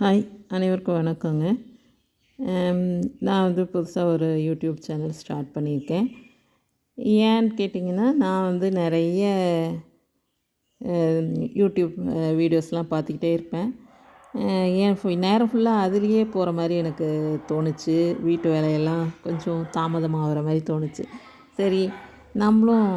Hi அனைவருக்கும் வணக்கங்க. நான் வந்து புதுசாக ஒரு யூடியூப் சேனல் ஸ்டார்ட் பண்ணியிருக்கேன். ஏன்னு கேட்டிங்கன்னா நான் வந்து நிறைய யூடியூப் வீடியோஸ்லாம் பார்த்துக்கிட்டே இருப்பேன். ஏன் நேரம் ஃபுல்லாக அதுலேயே போகிற மாதிரி எனக்கு தோணுச்சு. வீட்டு வேலையெல்லாம் கொஞ்சம் தாமதமாகிற மாதிரி தோணுச்சு. சரி நம்மளும்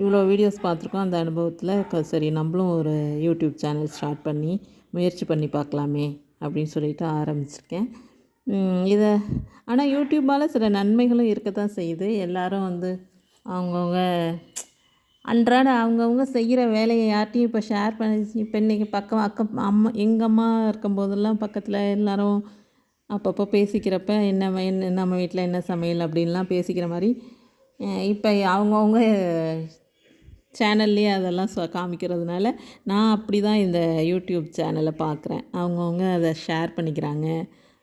இவ்வளோ வீடியோஸ் பார்த்துருக்கோம். அந்த அனுபவத்தில் சரி நம்மளும் ஒரு யூடியூப் சேனல் ஸ்டார்ட் பண்ணி முயற்சி பண்ணி பார்க்கலாமே அப்படின்னு சொல்லிட்டு ஆரம்பிச்சிருக்கேன். இதை ஆனால் யூடியூப்பால் சில நன்மைகளும் இருக்க தான் செய்யுது. எல்லாரும் வந்து அவங்கவுங்க அன்றாட அவங்கவுங்க செய்கிற வேலையை யார்ட்டையும் இப்போ ஷேர் பண்ணி இப்போ இன்றைக்கி பக்கம் அக்கம் அம்மா எங்கள் அம்மா இருக்கும்போதெல்லாம் பக்கத்தில் எல்லோரும் அப்பப்போ பேசிக்கிறப்ப என்ன என்ன நம்ம வீட்டில் என்ன சமையல் அப்படின்லாம் பேசிக்கிற மாதிரி இப்போ அவங்கவுங்க சேனல்லையே அதெல்லாம் சொ காமிக்கிறதுனால நான் அப்படி தான் இந்த யூடியூப் சேனலை பார்க்குறேன். அவங்கவுங்க அதை ஷேர் பண்ணிக்கிறாங்க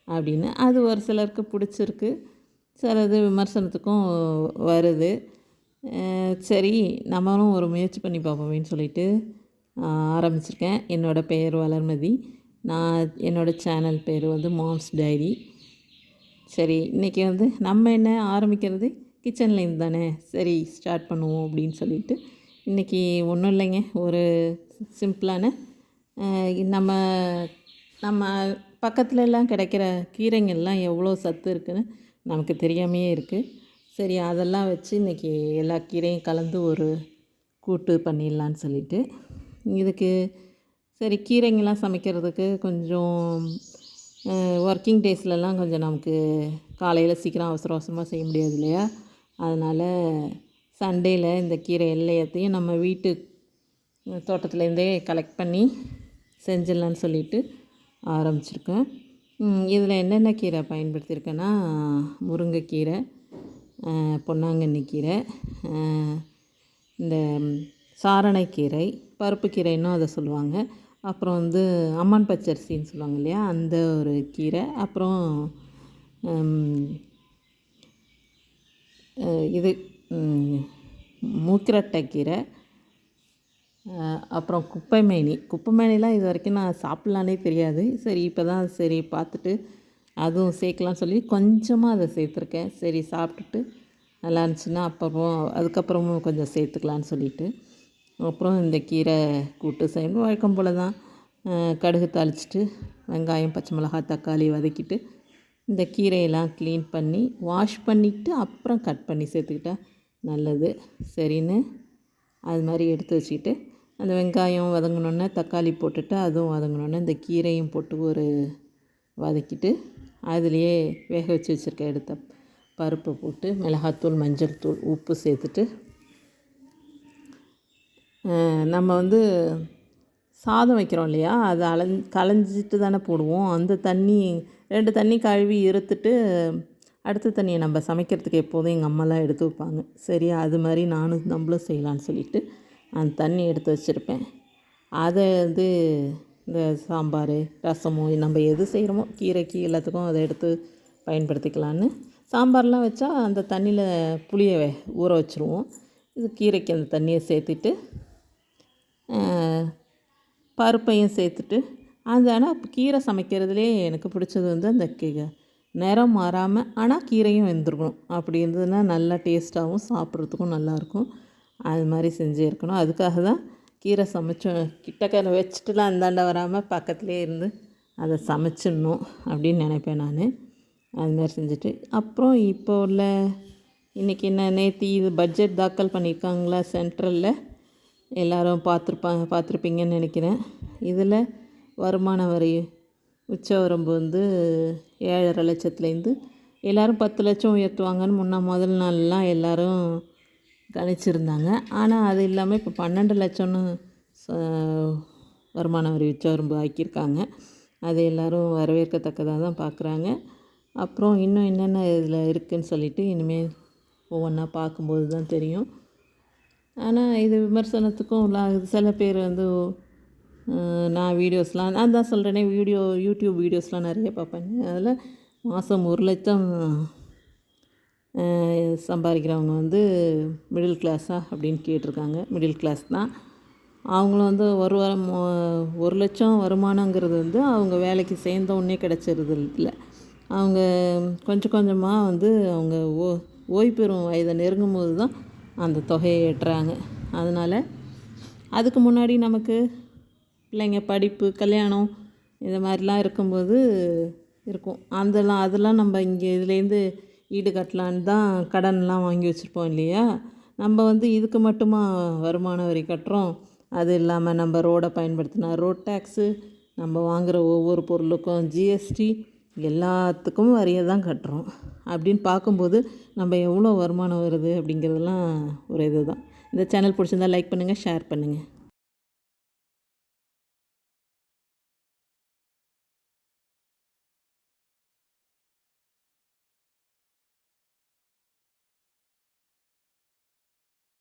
அப்படின்னு. அது ஒரு சிலருக்கு பிடிச்சிருக்கு. சிலது விமர்சனத்துக்கும் வருது. சரி நம்மளும் ஒரு முயற்சி பண்ணி பார்ப்போமேன்னு சொல்லிட்டு ஆரம்பிச்சிருக்கேன். என்னோடய பெயர் வளர்மதி. நான் என்னோடய சேனல் பேர் வந்து மாம்ஸ் டைரி. சரி இன்றைக்கி வந்து நம்ம என்ன ஆரம்பிக்கிறது? கிச்சன்லேருந்து தானே. சரி ஸ்டார்ட் பண்ணுவோம் அப்படின்னு சொல்லிட்டு இன்றைக்கி ஒன்றும் இல்லைங்க. ஒரு சிம்பிளான நம்ம நம்ம பக்கத்துல எல்லாம் கிடைக்கிற கீரைங்கள்லாம் எவ்வளோ சத்து இருக்குன்னு நமக்கு தெரியாமையே இருக்குது சரி அதெல்லாம் வச்சு இன்றைக்கி எல்லா கீரையும் கலந்து ஒரு கூட்டு பண்ணிடலான்னு சொல்லிட்டு. இதுக்கு சரி கீரைங்கெல்லாம் சமைக்கிறதுக்கு கொஞ்சம் ஒர்க்கிங் டேஸ்லலாம் கொஞ்சம் நமக்கு காலையில் சீக்கிரம் அவசர அவசரமாக செய்ய முடியாது இல்லையா? அதனால் சண்டேல இந்த கீரை எல்லாத்தையும் நம்ம வீட்டு தோட்டத்துலேருந்தே கலெக்ட் பண்ணி செஞ்சிடலான்னு சொல்லிட்டு ஆரம்பிச்சிருக்கேன் இதில் என்னென்ன கீரை பயன்படுத்தியிருக்கேன்னா முருங்கைக்கீரை பொன்னாங்கண்ணி கீரை இந்த சாரணைக்கீரை பருப்பு கீரைன்னும் அதை சொல்லுவாங்க. அப்புறம் வந்து அம்மன் பச்சரிசின்னு சொல்லுவாங்க இல்லையா அந்த ஒரு கீரை. அப்புறம் இது மூக்கிரட்டை கீரை அப்புறம் குப்பைமேனி. குப்பைமேனிலாம் இது வரைக்கும் நான் சாப்பிட்லானே தெரியாது. சரி இப்போ தான் சரி பார்த்துட்டு அதுவும் சேர்க்கலாம்னு சொல்லி கொஞ்சமாக அதை சேர்த்துருக்கேன். சரி சாப்பிட்டுட்டு நல்லா இருந்துச்சுன்னா அப்புறம் அதுக்கப்புறமும் கொஞ்சம் சேர்த்துக்கலான்னு சொல்லிட்டு. அப்புறம் இந்த கீரை கூட்டு செய்யணும். வழக்கம் போல் தான் கடுகு தாளிச்சிட்டு வெங்காயம் பச்சை மிளகாய் தக்காளி வதக்கிட்டு இந்த கீரையெல்லாம் க்ளீன் பண்ணி வாஷ் பண்ணிவிட்டு அப்புறம் கட் பண்ணி சேர்த்துக்கிட்டேன் நல்லது. சரின்னு அது மாதிரி எடுத்து வச்சுக்கிட்டு அந்த வெங்காயம் வதங்கினோன்னே தக்காளி போட்டுட்டு அதுவும் வதங்கினோன்னே இந்த கீரையும் போட்டு ஒரு வதக்கிட்டு அதுலேயே வேக வச்சு வச்சுருக்க எடுத்த பருப்பை போட்டு மிளகாத்தூள் மஞ்சள் தூள் உப்பு சேர்த்துட்டு நம்ம வந்து சாதம் வைக்கிறோம் இல்லையா? அதை அலஞ் களைஞ்சிட்டு தானே போடுவோம். அந்த தண்ணி ரெண்டு தண்ணி கழுவி இருத்துட்டு அடுத்த தண்ணியை நம்ம சமைக்கிறதுக்கு எப்போதும் எங்கள் அம்மாலாம் எடுத்து வைப்பாங்க. சரி அது மாதிரி நானும் நம்மளும் செய்யலான்னு சொல்லிட்டு அந்த தண்ணி எடுத்து வச்சுருப்பேன். அதை வந்து இந்த சாம்பார் ரசமோ நம்ம எது செய்கிறோமோ கீரைக்கு எல்லாத்துக்கும் அதை எடுத்து பயன்படுத்திக்கலான்னு சாம்பார்லாம் வச்சா அந்த தண்ணியில் புளியை ஊற வச்சுருவோம். இது கீரைக்கு அந்த தண்ணியை சேர்த்துட்டு பருப்பையும் சேர்த்துட்டு அது ஆனால் கீரை சமைக்கிறதுலே எனக்கு பிடிச்சது வந்து அந்த கீரை. நிறம் மாறாமல் ஆனால் கீரையும் வெந்திருக்கணும். அப்படி இருந்ததுன்னா நல்லா டேஸ்ட்டாகவும் சாப்பிட்றதுக்கும் நல்லாயிருக்கும். அது மாதிரி செஞ்சு இருக்கணும். அதுக்காக தான் கீரை சமைச்சோம் கிட்டக்கையில் வச்சுட்டுலாம் அந்தாண்ட வராமல் பக்கத்துலேயே இருந்து அதை சமைச்சிடணும் அப்படின்னு நினைப்பேன் நான். அது மாதிரி செஞ்சுட்டு அப்புறம் இப்போ உள்ள இன்றைக்கி என்ன நேற்று இது பட்ஜெட் தாக்கல் பண்ணியிருக்காங்களா சென்ட்ரலில் எல்லோரும் பார்த்துருப்பாங்க பார்த்துருப்பீங்கன்னு நினைக்கிறேன். இதில் வருமான வரி உச்சவரம்பு வந்து ஏழரை லட்சத்துலேருந்து எல்லோரும் பத்து லட்சம் உயர்த்துவாங்கன்னு முன்ன முதல் நாள்லாம் எல்லோரும் கணிச்சிருந்தாங்க. ஆனால் அது இல்லாமல் இப்போ பன்னெண்டு லட்சம்னு ச- வருமான வரி உச்சவரம்பு ஆக்கியிருக்காங்க. அது எல்லோரும் வரவேற்கத்தக்கதாக தான் பார்க்குறாங்க அப்புறம் இன்னும் என்னென்ன இதில் இருக்குதுன்னு சொல்லிட்டு இனிமேல் ஒவ்வொன்றா பார்க்கும்போது தான் தெரியும். ஆனால் இது விமர்சனத்துக்கும் உள்ளாகுது சில பேர் வந்து நான் வீடியோஸ்லாம் நான் தான் சொல்கிறேனே வீடியோ யூடியூப் வீடியோஸ்லாம் நிறைய பார்ப்பேங்க அதில் மாதம் ஒரு லட்சம் சம்பாதிக்கிறவங்க வந்து மிடில் கிளாஸா அப்படின்னு கேட்டிருக்காங்க. மிடில் கிளாஸ் தான். அவங்களும் வந்து ஒரு வாரம் ஒரு லட்சம் வருமானங்கிறது வந்து அவங்க வேலைக்கு சேர்ந்த உடனே கிடச்சிருது இல்லை. அவங்க கொஞ்சம் கொஞ்சமாக வந்து அவங்க ஓ ஓய்வு பெறும் வயதை நெருங்கும் போது தான் அந்த தொகையை எட்டுறாங்க அதனால் அதுக்கு முன்னாடி நமக்கு பிள்ளைங்க படிப்பு கல்யாணம் இது மாதிரிலாம் இருக்கும்போது இருக்கும். அதெல்லாம் அதெல்லாம் நம்ம இங்கே இதுலேருந்து ஈடு கட்டலான்னு தான் கடன்லாம் வாங்கி வச்சுருப்போம் இல்லையா? நம்ம வந்து இதுக்கு மட்டுமா வருமான வரி கட்டுறோம்? அது இல்லாமல் நம்ம ரோடை பயன்படுத்தினா ரோட் டேக்ஸு நம்ம வாங்குகிற ஒவ்வொரு பொருளுக்கும் ஜிஎஸ்டி எல்லாத்துக்கும் வரியை தான் கட்டுறோம். அப்படின்னு பார்க்கும்போது நம்ம எவ்வளோ வருமானம் வருது அப்படிங்கிறதெல்லாம் ஒரு இது தான் இந்த சேனல் பிடிச்சிருந்தா லைக் பண்ணுங்கள் ஷேர் பண்ணுங்கள்